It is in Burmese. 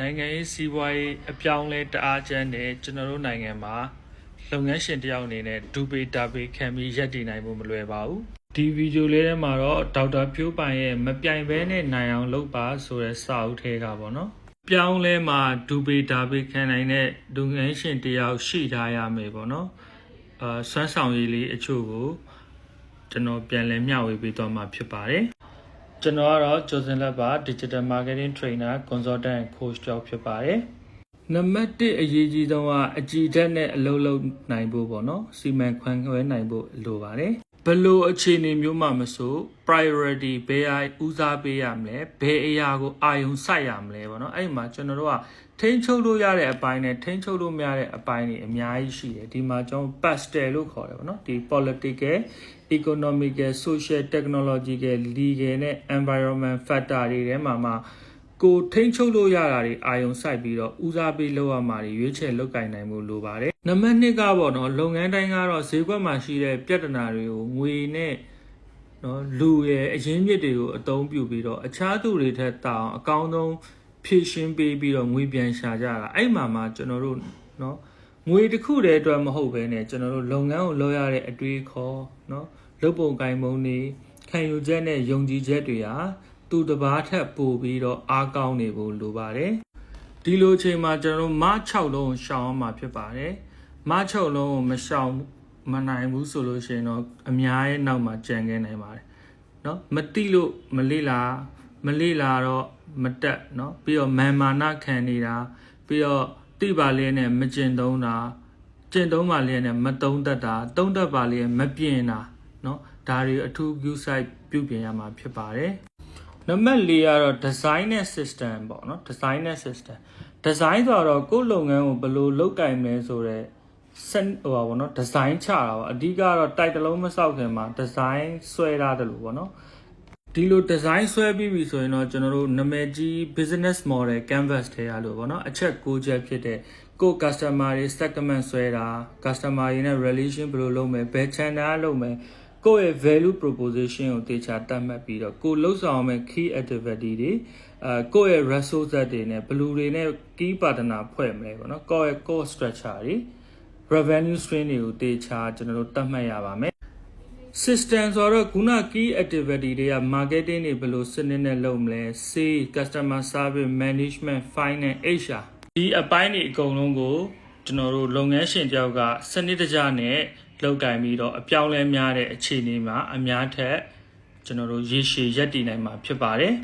နိုင်ငံရေးစီးပွားရေးအပြောင်းလဲတအားချမ်းတဲ့ကျွန်တော်တို့နိုင်ငံမှာလုပ်ငန်းရှင်တယောက်အနေနဲ့ဒူပေတာပေခံပြီးရပ်တည်နိုင်ဖို့မလွယ်ပါဘူးဒီဗီဒီယိုလေးထဲမှာတော့ဒေါက်တာဖြိုးပိုင်ရဲ့မပြိုင်ဘဲနဲ့နိုင်အောင်လုပ်ပါဆိုတဲ့စာအုပ်ထဲကပေါ့နော်ပြောင်းလဲမှာဒူပေတာပေခံနိုင်တဲ့လုပ်ငန်းရှင်တယောက်ရှိထားရမယ်ပေါ့နော်အာစွမ်းဆောင်ရည်လေးအချို့ကိုကျွန်တော်ပြန်လည်မျှဝေပေးသွားမှာဖြစ်ပါတယ် ကျွန်တော်ကတော့ကျော်စင်လက်ပါ Digital Marketing Trainer Consultant and Coach ကြောင့်ဖြစ်ပါတယ်။နံပါတ်1အရေးကြီးဆုံးကအကြည်ဓာတ်နဲ့အလုပ်လုပ်နိုင်ဖို့ပေါ့နော်။စီမံခွင့်ခွဲနိုင်ဖို့လိုပါတယ်။ ဘယ်လို့အခြေအနေမျိုးမှမဆို priority ဘယ်အဦးစားပေးရမလဲဘယ်အရာကိုအာရုံစိုက်ရမလဲပေါ့နော်။အဲ့ဒီမှာကျွန်တော်တို့ကထိန်းချုပ်လို့ရတဲ့အပိုင်းနဲ့ထိန်းချုပ်လို့မရတဲ့အပိုင်းတွေအများကြီးရှိတယ်။ဒီမှာကျွန်တော် pastel လို့ခေါ်တယ်ပေါ့နော်။ဒီ political economical social technological legal နဲ့ environment factor တွေထဲမှာမှ ကိုထိန်းချုပ်လို့ရတာတွေအာယုံစိုက်ပြီးတော့ဦးစားပေးလုပ်ရမှာတွေရွေးချယ်လုပ်ကင်နိုင်မှုလိုပါတယ်။နံပါတ်2ကပေါ့နော်လုပ်ငန်းတိုင်းကတော့ဈေးကွက်မှာရှိတဲ့ပြဿနာတွေကိုငွေနဲ့နော်လူရဲ့အရင်းမြစ်တွေကိုအသုံးပြုပြီးတော့အခြားသူတွေထက်တောင်အကောင်းဆုံးဖြည့်ရှင်းပေးပြီးတော့ငွေပြန်ရှာကြတာအဲ့မှာမှကျွန်တော်တို့နော်ငွေတစ်ခုတည်းအတွက်မဟုတ်ဘဲနဲ့ကျွန်တော်တို့လုပ်ငန်းကိုလုပ်ရတဲ့အတွေ့အခေါ်နော်လုပ်ပုံကိုင်ပုံတွေခံယူချက်နဲ့ယုံကြည်ချက်တွေဟာ သူတစ်ပါးထက်ပိုပြီးတော့အားကောင်းနေဖို့လိုပါတယ်ဒီလိုအချိန်မှာကျွန်တော်တို့မ6လုံးကိုရှောင်အောင်မှာဖြစ်ပါတယ်မ6လုံးကိုမရှောင်မနိုင်ဘူးဆိုလို့ရှိရင်တော့အများရဲ့နောက်မှာကြံခဲ့နိုင်ပါတယ်เนาะမတိလို့မလေ့လာမလေ့လာတော့မတက်เนาะပြီးတော့မာမာနခံနေတာပြီးတော့တိပါလေးနဲ့မကျင်သုံးတာကျင်သုံးပါလေးနဲ့မသုံးတတ်တာသုံးတတ်ပါလေးနဲ့မပြင်းတာเนาะဒါတွေအထူး view site ပြုပြင်ရမှာဖြစ်ပါတယ် နံပါတ်၄ကတော့ design နဲ့ system ပေါ့နော် design နဲ့ system design ဆိုတော့ကိုယ်လုပ်ငန်းကိုဘယ်လိုလုပ်ကင်မလဲဆိုတော့စဟိုပါဘောနော် design ချတာပေါ့အဓိကတော့ type တစ်လုံးမစောက်ခင်မှာ design ဆွဲထားတယ်လို့ပေါ့နော်ဒီလို design ဆွဲပြီးပြီဆိုရင်တော့ကျွန်တော်တို့နာမည်ကြီး business model canvas ထဲရလို့ပေါ့နော်အချက်၉ချက်ဖြစ်တဲ့ကို customer တွေ segment ဆွဲတာ customer တွေနဲ့ relation ဘယ်လိုလုပ်မလဲဘယ် channel လုပ်မလဲ ကိုယ့်ရဲ့ value proposition ကိုတေချာတတ်မှတ်ပြီးတော့ကိုလှုပ်ဆောင်မဲ့ key activity တွေအဲကိုယ့်ရဲ့ resource တွေနဲ့ဘယ်လူတွေနဲ့ key partner ဖွဲ့မလဲပေါ့နော်ကိုယ့်ရဲ့ core structure တွေ revenue stream တွေကိုတေချာကျွန်တော်တို့တတ်မှတ်ရပါမယ် system ဆိုတော့ခုန key activity တွေက marketing တွေဘယ်လိုစနစ်နဲ့လုပ်မလဲ sales customer service management finance HR ဒီအပိုင်းတွေအကုန်လုံးကိုကျွန်တော်တို့လုပ်ငန်းရှင်တယောက်ကစနစ်တကျနဲ့ လုပ်ကင်ပြီးတော့အပြောင်းလဲများတဲ့အခြေအနေမှာအများထက်ကျွန်တော်တို့ရေရှည်ရပ်တည်နိုင်မှာဖြစ်ပါတယ်